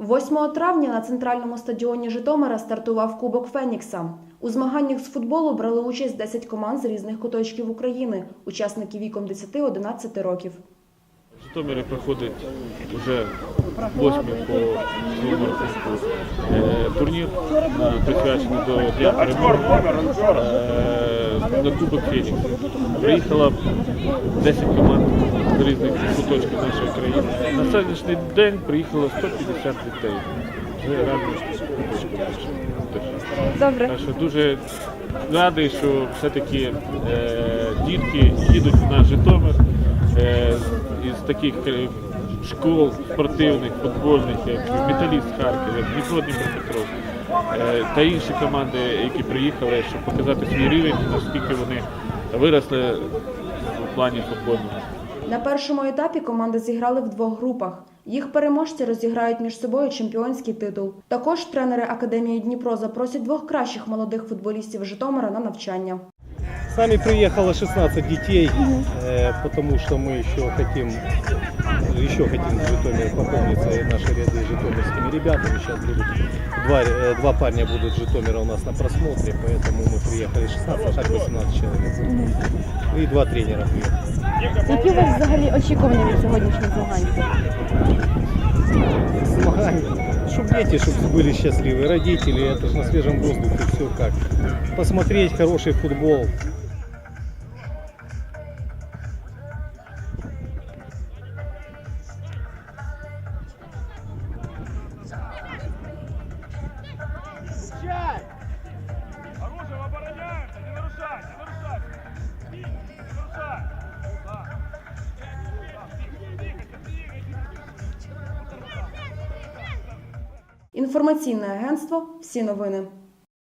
8 травня на центральному стадіоні Житомира стартував Кубок Фенікса. У змаганнях з футболу брали участь 10 команд з різних куточків України, учасники віком 10-11 років. В Житомирі проходить вже восьмий по своєму е, турнір, е, присвячений до Дня перемоги е, на Кубок Фенікс. Приїхало 10 команд з різних куточків нашої країни. На сьогоднішній день приїхало 150 дітей. Вже радий. Добре. Так що дуже радий, що все-таки е, дітки їдуть в наш Житомир е, із таких е, школ спортивних, футбольних, як Металіст Харків, як Дніпро Дніпропетровськ е, та інші команди, які приїхали, щоб показати свій рівень, наскільки вони виросли в плані футбольному. На першому етапі команди зіграли в двох групах. Їх переможці розіграють між собою чемпіонський титул. Також тренери Академії Дніпро запросять двох кращих молодих футболістів Житомира на навчання. С нами приехало 16 детей, э, потому что мы еще хотим, еще хотим в Житомире пополниться и наши ряды с житомирскими ребятами. Сейчас будут два, э, два парня будут с Житомира у нас на просмотре, поэтому мы приехали 16, а так 18 человек. И два тренера приехали. Які у вас взагалі очікування від сьогоднішніх змагань? Змагания. Чтобы дети чтобы были счастливы, родители, это же на свежем воздухе все как. Посмотреть хороший футбол, Інформаційне агентство Всі новини.